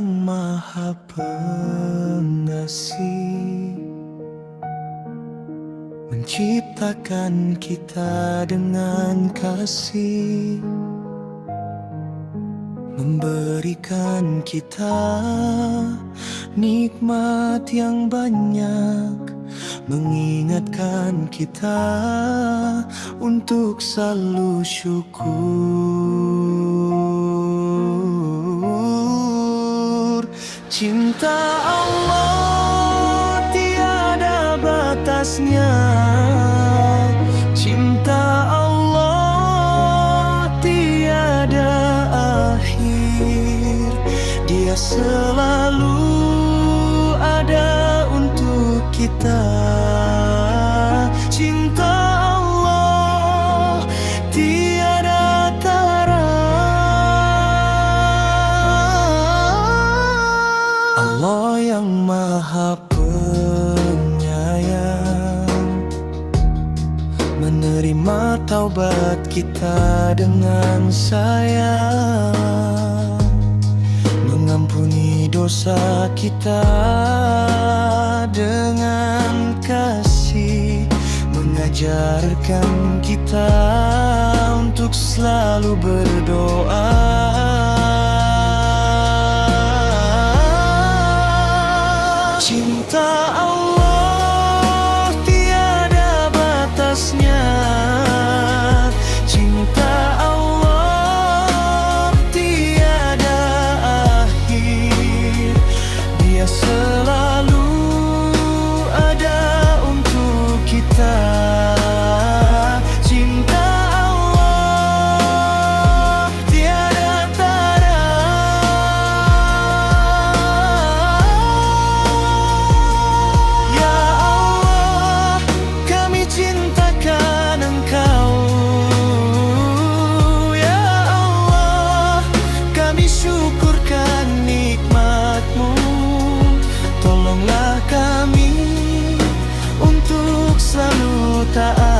Maha Pengasih. Menciptakan kita dengan kasih. Memberikan kita nikmat yang banyak. Mengingatkan kita untuk selalu syukur Cinta Allah tiada batasnya. Cinta Allah tiada akhir. Dia selalu ada untuk kita Taubat kita dengan sayang. Mengampuni dosa kita dengan kasih. Mengajarkan kita untuk selalu berdoa 答案